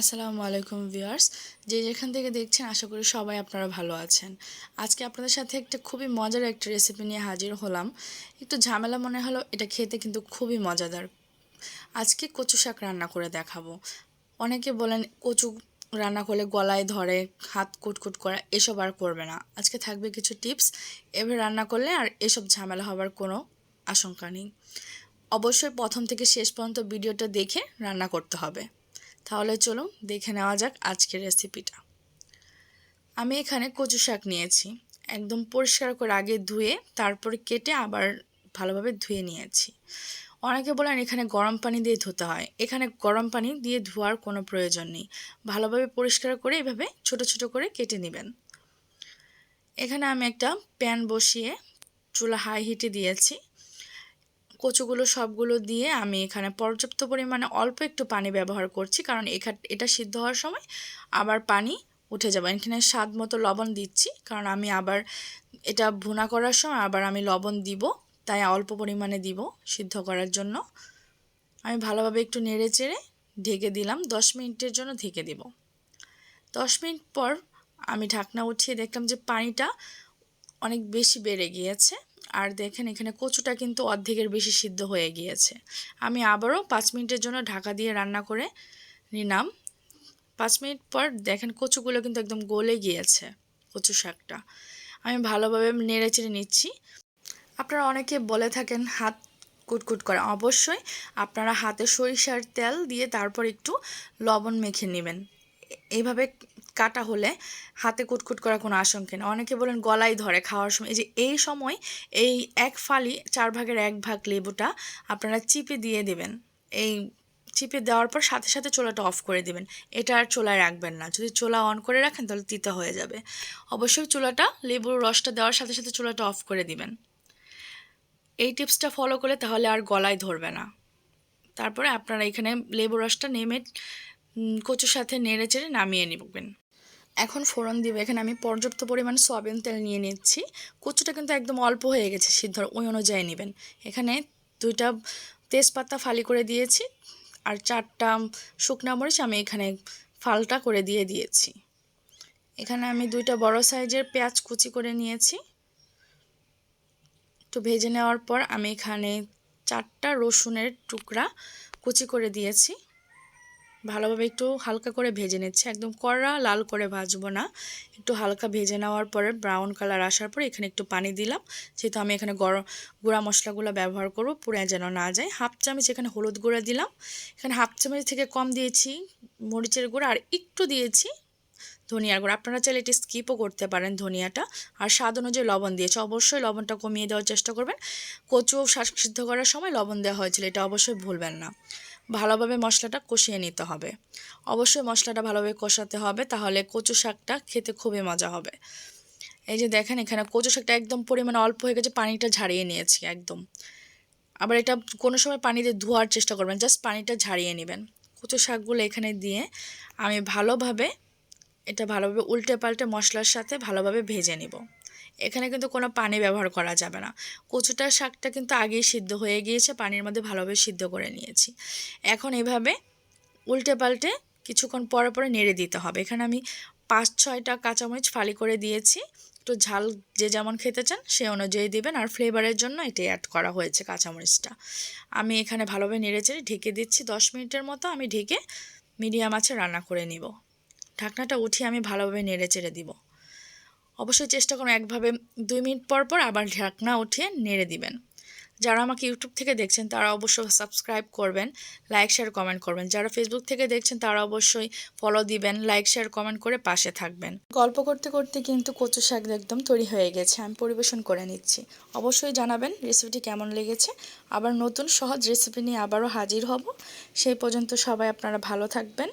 আসসালামু আলাইকুম ভিউয়ার্স। যে যেখান থেকে দেখছেন, আশা করি সবাই আপনারা ভালো আছেন। আজকে আপনাদের সাথে একটা খুবই মজার একটা রেসিপি নিয়ে হাজির হলাম। একটু ঝামেলা মনে হলো, এটা খেতে কিন্তু খুবই মজাদার। আজকে কচু শাক রান্না করে দেখাবো। অনেকে বলেন, কচু রান্না করলে গলায় ধরে, হাত কুটকুট করা, এসব আর করবে না। আজকে থাকবে কিছু টিপস, এভাবে রান্না করলে আর এসব ঝামেলা হবার কোনো আশঙ্কা নেই। অবশ্যই প্রথম থেকে শেষ পর্যন্ত ভিডিওটা দেখে রান্না করতে হবে। তাহলে চলো দেখে নেওয়া যাক আজকের রেসিপিটা আমি এখানে কচু শাক নিয়েছি। একদম পরিষ্কার করে আগে ধুয়ে, তারপরে কেটে আবার ভালোভাবে ধুয়ে নিয়েছি। অনেকে বলেন এখানে গরম পানি দিয়ে ধুতে হয়। এখানে গরম পানি দিয়ে ধোয়ার কোনো প্রয়োজন নেই। ভালোভাবে পরিষ্কার করে এভাবে ছোট ছোট করে কেটে নেবেন। এখানে আমি একটা প্যান বসিয়ে চুলা হাই হিটে দিয়েছি। কচুগুলো সবগুলো দিয়ে আমি এখানে পর্যাপ্ত পরিমাণে অল্প একটু পানি ব্যবহার করছি। কারণ এটা সিদ্ধ হওয়ার সময় আবার পানি উঠে যাবে। এখানে স্বাদ মতো লবণ দিচ্ছি। কারণ আমি আবার এটা ভুনা করার সময় আবার আমি লবণ দিব, তাই অল্প পরিমাণে দিব সিদ্ধ করার জন্য। আমি ভালোভাবে একটু নেড়ে চেড়ে ঢেকে দিলাম। দশ মিনিটের জন্য ঢেকে দিব। দশ মিনিট পর আমি ঢাকনা উঠিয়ে দেখলাম যে পানিটা অনেক বেশি বেড়ে গিয়েছে। আর দেখেন এখানে কচুটা কিন্তু অর্ধেকের বেশি সিদ্ধ হয়ে গিয়েছে। আমি আবারও পাঁচ মিনিটের জন্য ঢাকা দিয়ে রান্না করে নিলাম। পাঁচ মিনিট পর দেখেন কচুগুলো কিন্তু একদম গলে গিয়েছে, কচু শাকটা। আমি ভালোভাবে নেড়ে চেড়ে নিচ্ছি। আপনারা অনেকে বলে থাকেন হাত কুটকুট করে। অবশ্যই আপনারা হাতে সরিষার তেল দিয়ে তারপর একটু লবণ মেখে নেবেন। এইভাবে কাটা হলে হাতে কুটকুট করার কোনো আশঙ্কা নেই। অনেকে বলেন গলায় ধরে খাওয়ার সময়। এই যে এই সময় এই এক ফালি চার ভাগের এক ভাগ লেবুটা আপনারা চিপে দিয়ে দেবেন। এই চিপে দেওয়ার পর সাথে সাথে চোলাটা অফ করে দেবেন। এটা আর চোলায় রাখবেন না। যদি চোলা অন করে রাখেন তাহলে তিতা হয়ে যাবে। অবশ্যই চুলাটা লেবুর রসটা দেওয়ার সাথে সাথে চুলাটা অফ করে দিবেন। এই টিপসটা ফলো করলে তাহলে আর গলায় ধরবে না। তারপরে আপনারা এখানে লেবু রসটা নেমে কচুর সাথে নেড়ে চেড়ে নামিয়ে নেবেন। এখন ফোড়ন দিব। এখানে আমি পর্যাপ্ত পরিমাণ সয়াবিন তেল নিয়ে নিচ্ছি। কচুটা কিন্তু একদম অল্প হয়ে গেছে সিদ্ধ, ওই অনুযায়ী নেবেন। এখানে দুইটা তেজপাতা ফালি করে দিয়েছি আর চারটা শুকনা মরিচ আমি এখানে ফালটা করে দিয়ে দিয়েছি। এখানে আমি দুইটা বড় সাইজের পেঁয়াজ কুচি করে নিয়েছি। একটু ভেজে নেওয়ার পর আমি এখানে চারটা রসুনের টুকরা কুচি করে দিয়েছি। ভালোভাবে একটু হালকা করে ভেজে নিচ্ছে। একদম কড়া, লাল করে ভাজবো না। একটু হালকা ভেজে নেওয়ার পরে ব্রাউন কালার আসার পরে এখানে একটু পানি দিলাম। যেহেতু আমি এখানে গরম গুঁড়া মশলাগুলো ব্যবহার করব পুরে যেন না যায়। হাফ চামচ এখানে হলুদ গুঁড়া দিলাম। এখানে হাফ চামচ থেকে কম দিয়েছি মরিচের গুঁড়া আর একটু দিয়েছি ধনিয়ার গুঁড়ো। আপনারা চাইলে এটি স্কিপও করতে পারেন ধনিয়াটা। আর স্বাদ অনুযায়ী লবণ দিয়েছে। অবশ্যই লবণটা কমিয়ে দেওয়ার চেষ্টা করবেন। কচু শাক সিদ্ধ করার সময় লবণ দেওয়া হয়েছিল, এটা অবশ্যই ভুলবেন না। ভালোভাবে মশলাটা কষিয়ে নিতে হবে। অবশ্যই মশলাটা ভালোভাবে কষাতে হবে, তাহলে কচু শাকটা খেতে খুবই মজা হবে। এই যে দেখেন এখানে কচু শাকটা একদম পরিমাণে অল্প হয়ে গেছে, পানিটা ঝাড়িয়ে নিয়েছি একদম। আবার এটা কোনো সময় পানি দিয়ে ধোয়ার চেষ্টা করবেন, জাস্ট পানিটা ঝাড়িয়ে নেবেন। কচু শাকগুলো এখানে দিয়ে আমি ভালোভাবে এটা ভালোভাবে উল্টে পাল্টে মশলার সাথে ভালোভাবে ভেজে নিব। এখানে কিন্তু কোনো পানি ব্যবহার করা যাবে না। কচুটার শাকটা কিন্তু আগেই সিদ্ধ হয়ে গিয়েছে, পানির মধ্যে ভালোভাবে সিদ্ধ করে নিয়েছি। এখন এভাবে উল্টে পাল্টে কিছুক্ষণ পরে পরে নেড়ে দিতে হবে। এখানে আমি পাঁচ, ছয়টা কাঁচামরিচ ফালি করে দিয়েছি। একটু ঝাল যে যেমন খেতে চান সে অনুযায়ী দেবেন। আর ফ্লেভারের জন্য এটা অ্যাড করা হয়েছে কাঁচামরিচটা। আমি এখানে ভালোভাবে নেড়ে চেড়ে ঢেকে দিচ্ছি। দশ মিনিটের মতো আমি ঢেকে মিডিয়াম আছে রান্না করে নিব। ঢাকনাটা উঠিয়ে আমি ভালোভাবে নেড়ে চেড়ে দিব। অবশ্যই চেষ্টা করুন একভাবে দুই মিনিট পর পর আবার ঢাকনা উঠিয়ে নেড়ে দিবেন। যারা আমাকে ইউটিউব থেকে দেখছেন, তারা অবশ্যই সাবস্ক্রাইব করবেন, লাইক, শেয়ার, কমেন্ট করবেন। যারা ফেসবুক থেকে দেখছেন, তারা অবশ্যই ফলো দিবেন, লাইক, শেয়ার, কমেন্ট করে পাশে থাকবেন। গল্প করতে করতে কিন্তু কচু শাক একদম তৈরি হয়ে গেছে, আমি পরিবেশন করে নিচ্ছি। অবশ্যই জানাবেন রেসিপিটি কেমন লেগেছে। আবার নতুন সহজ রেসিপি নিয়ে আবারও হাজির হব। সেই পর্যন্ত সবাই আপনারা ভালো থাকবেন।